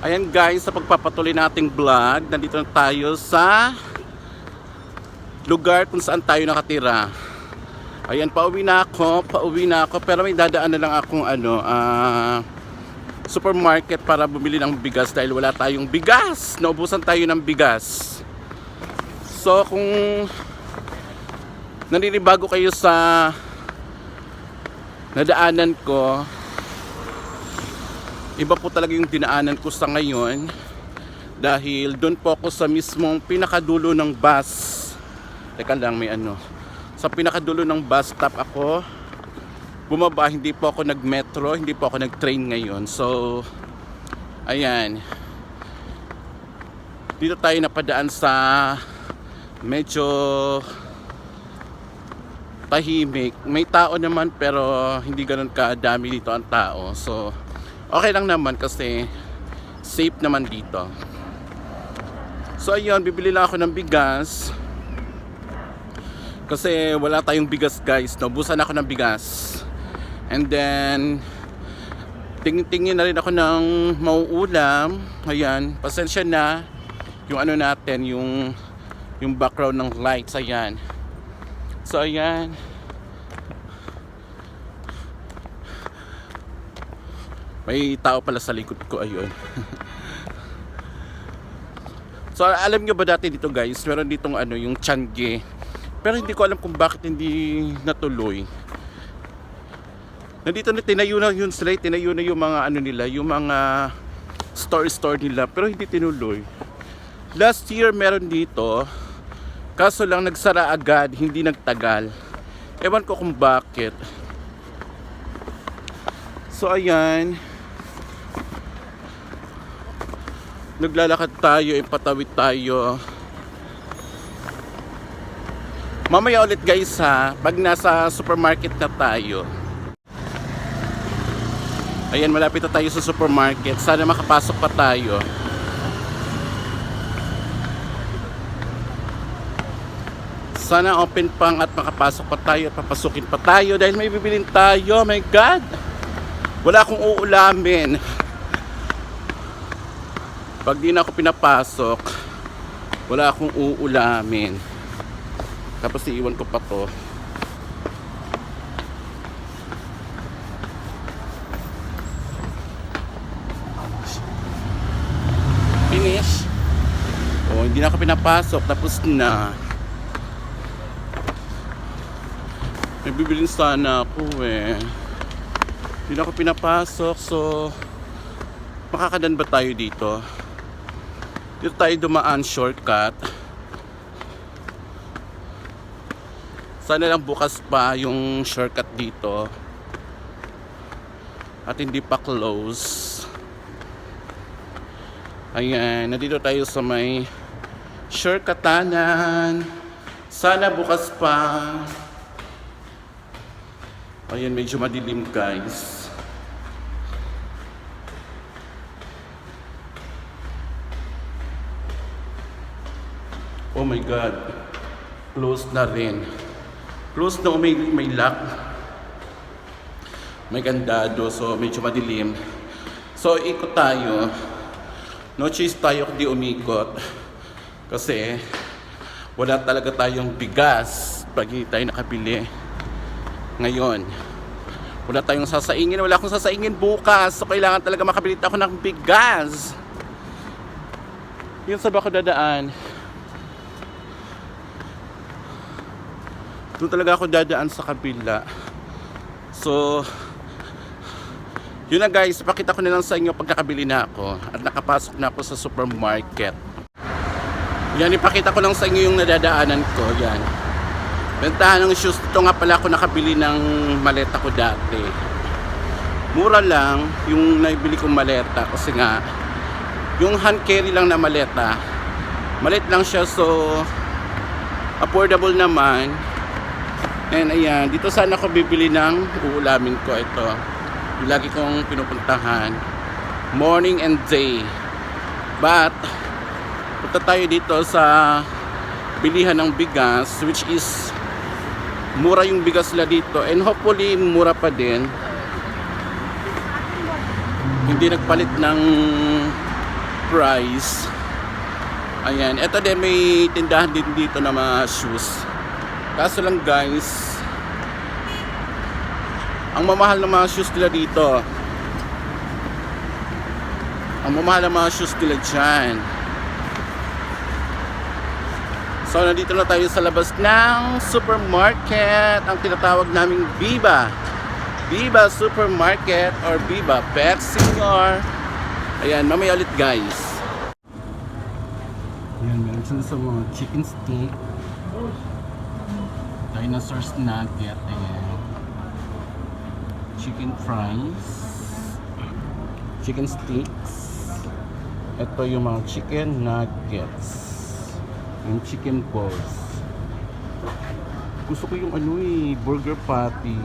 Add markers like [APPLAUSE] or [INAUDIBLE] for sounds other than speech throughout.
Ayan guys, sa pagpapatuloy nating vlog, nandito na tayo sa lugar kung saan tayo nakatira. Ayan, pauwi na ako, pauwi na ako, pero may dadaan na lang akong ano, ah, supermarket para bumili ng bigas dahil wala tayong bigas. Naubusan tayo ng bigas. So, kung naninibago kayo sa nadaanan ko, iba po talaga yung dinaanan ko sa ngayon dahil doon po ako sa mismong pinakadulo ng bus. Teka lang may ano. Sa pinakadulo ng bus stop ako bumaba hindi po ako nag metro hindi po ako nag train ngayon. So ayan. Dito tayo napadaan sa medyo tahimik. May tao naman pero hindi ganun kadami dito ang tao. So okay lang naman kasi safe naman dito. So ayun, bibili lang ako ng bigas. Kasi wala tayong bigas guys. Naubusan ako ng bigas. And then, tingin-tingin na rin ako ng mauulam. Ayan, pasensya na. Yung ano natin, yung yung background ng lights, ayan. So ayan. May tao pala sa likod ko, ayun. [LAUGHS] so, alam nyo ba dati dito guys, meron ditong ano, yung Changi. Pero hindi ko alam kung bakit hindi natuloy. Nandito na tinayo na yun sila, tinayo na yung mga ano nila, yung mga store-store nila, pero hindi tinuloy. Last year meron dito, kaso lang nagsara agad, hindi nagtagal. Ewan ko kung bakit. So ayan, naglalakad tayo, ipatawid tayo. Mamaya ulit guys ha, pag nasa supermarket na tayo. Ayan, malapit na tayo sa supermarket. Sana makapasok pa tayo. Sana open pang at makapasok pa tayo at papasukin pa tayo dahil may bibilin tayo. Oh my God! Wala akong uulamin. Pag di na ako pinapasok, wala akong uulamin. Tapos iiwan ko pa to. Finish. Oh, hindi na ako pinapasok. Tapos na. May bibilin sana ako eh. Hindi na ako pinapasok. So, makakadan ba tayo dito? Dito tayo dumaan shortcut. Sana lang bukas pa yung shortcut dito. At hindi pa close. Ayan, nandito tayo sa may shortcutanan. Sana bukas pa. Ayan, medyo madilim guys. Oh my God. Closed na rin. Closed na may, may lock. May kandado. So, medyo madilim. So, ikot tayo. No choice tayo kundi umikot. Kasi, wala talaga tayong bigas pag hindi tayo nakabili. Ngayon, wala tayong sasaingin. Wala akong sasaingin bukas. So, kailangan talaga makabili ako ng bigas. Yun sa ba ako dadaan? Doon talaga ako dadaan sa kabila. So, yun na guys, pakita ko na lang sa inyo pag nakabili na ako at nakapasok na ako sa supermarket. Yan, ipakita ko lang sa inyo yung nadadaanan ko. Yan. Bentahan ng shoes. Ito nga pala ako nakabili ng maleta ko dati. Mura lang yung naibili kong maleta kasi nga yung hand carry lang na maleta. Malit lang siya so affordable naman. And ayan, dito sana ako bibili ng uulamin ko ito. Yung lagi kong pinupuntahan. Morning and day. But, punta tayo dito sa bilihan ng bigas which is mura yung bigas nila dito and hopefully mura pa din hindi nagpalit ng price. Ayan, eto din may tindahan din dito na mga shoes. Kaso lang guys, ang mamahal ng mga shoes nila dito. Ang mamahal ng mga shoes nila dyan. So, nandito na tayo sa labas ng supermarket. Ang tinatawag naming Viva. Viva Supermarket or Viva Pet Senior. Ayan, mamaya ulit guys. Ayan, meron sa mga chicken stick. Dinosaur's nugget. Ayan. Chicken fries. Chicken sticks. Ito yung mga chicken nuggets. Yung chicken balls. Gusto ko yung ano eh, burger patty.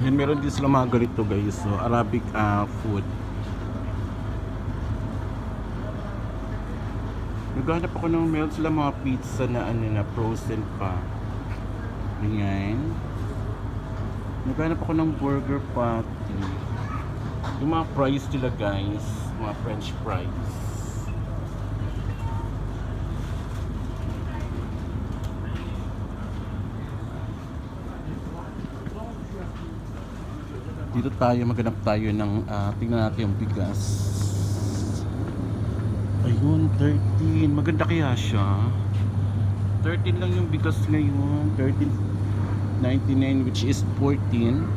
Yan, meron din sila mga ganito guys. So, Arabic ah, food. Naghanap ako ng meron sila mga pizza na ano na frozen pa. Ganyan. Naghanap ako ng burger patty. Yung mga fries nila guys. Mga french fries. Dito tayo maghanap tayo ng ah, tingnan natin yung bigas. Ayun, 13. Maganda kaya siya. 13 lang yung bigas ngayon. 13.99 which is 14.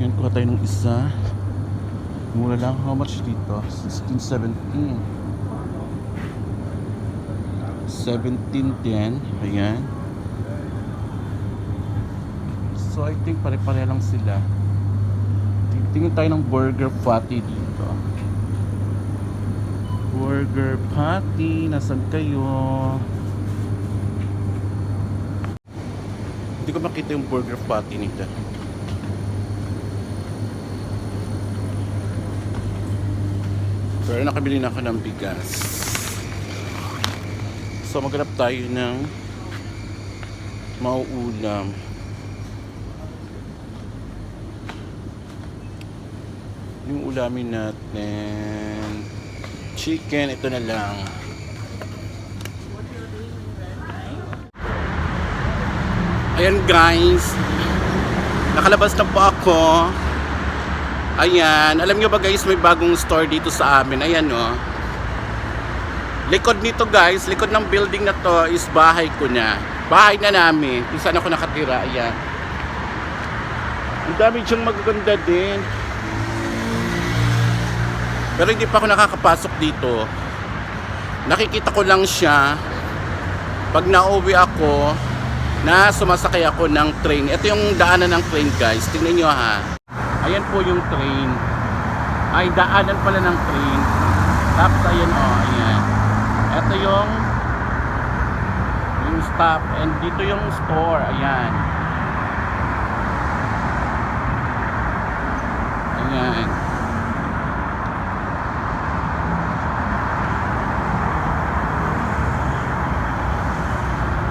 Yan, kuha tayo ng isa. Mura lang. How much dito? 16, 17. 17.10. Ayan. So, I think pare-pare lang sila. Tingin tayo ng burger patty dito. Burger patty. Nasaan kayo? Hindi ko makita yung burger patty nito. Pero nakabili na ako ng bigas. So maghanap tayo ng mauulam. Yung ulamin natin chicken, ito na lang. Ayan guys. Nakalabas na po ako. Ayan, alam nyo ba guys, may bagong store dito sa amin. Ayan no. Likod nito guys, likod ng building na to is bahay ko na. Bahay na namin. Kung saan ako nakatira. Ayan. Ang dami diyang magaganda din. Pero hindi pa ako nakakapasok dito. Nakikita ko lang siya pag nauwi ako na sumasakay ako ng train. Ito yung daanan ng train guys. Tingnan nyo ha. Ayan po yung train. Ay, daanan pala ng train. Tapos ayan o, oh, ayan. Ito yung yung stop and dito yung store. Ayan. Ayan.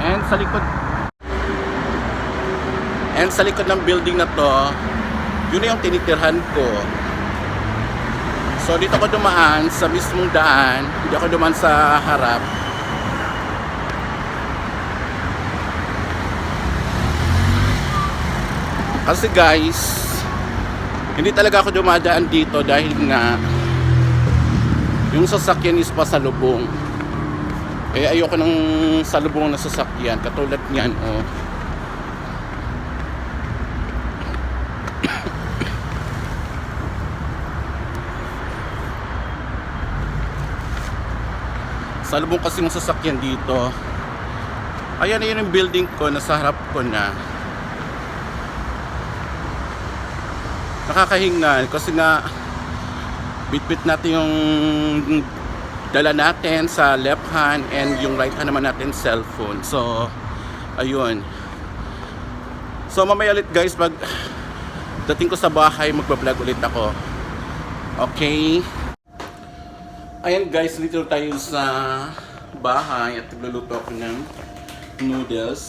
And sa likod And sa likod ng building na to, yun yung tinitirhan ko. So dito ako dumaan sa mismong daan, hindi ako dumaan sa harap. Kasi guys, hindi talaga ako dumadaan dito dahil nga yung sasakyan is pasalubong. Eh ayoko ng salubong na sasakyan katulad niyan oh. [COUGHS] Salubong kasi yung sasakyan dito. Ayan yun yung building ko, nasa harap ko na. Nakakahingal kasi nga bitbit natin yung dala natin sa left hand and yung right hand naman natin cellphone. So, ayun. So, mamaya ulit guys, pag dating ko sa bahay, magbablog ulit ako. Okay? Ayan guys, dito tayo sa bahay at nagluluto ako ng noodles.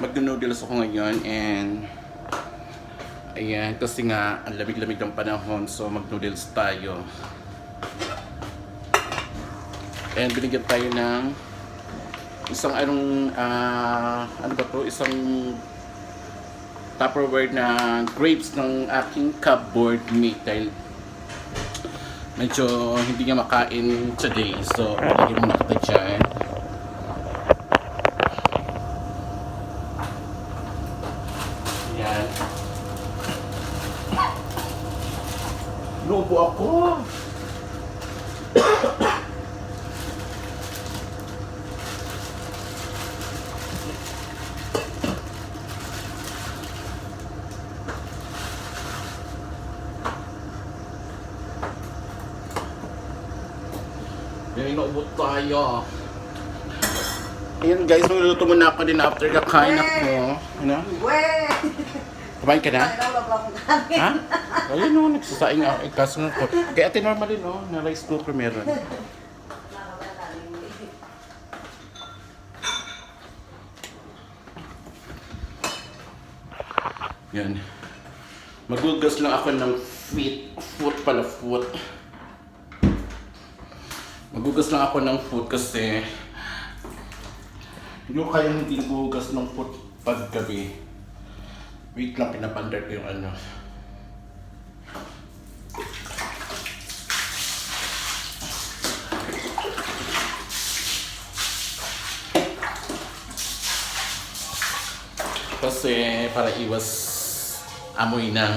Mag-noodles ako ngayon and ayan, kasi nga ang lamig-lamig ng panahon so mag-noodles tayo. And binigyan tayo ng isang anong ah, ano ba to? Isang Tupperware na grapes ng aking cupboard mate dahil medyo hindi niya makain today. So, lagyan muna kita dyan. Yan. Lubo ako. Yan, inuubot tayo. Ayan guys, magluluto muna ako din after kakain ako. Ano? Kumain ka na? Ha? Ayun o, nagsasaing ako. Eh, kaso ko. Kaya ate normal din o, na rice cooker meron. Yan. Magugas lang ako ng feet. Foot pala, foot. Magugas lang ako ng foot kasi hindi ko kaya hindi ng foot paggabi. Wait lang, pinapandar ko yung ano. Kasi para iwas amoy ng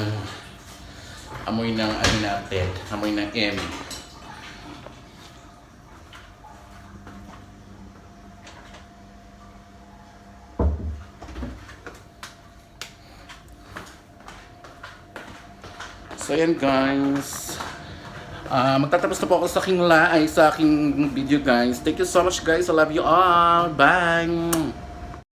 amoy ng ano natin, amoy ng M. So yan guys. Ah, magtatapos na po ako sa aking la ay sa aking video guys. Thank you so much guys. I love you all. Bye.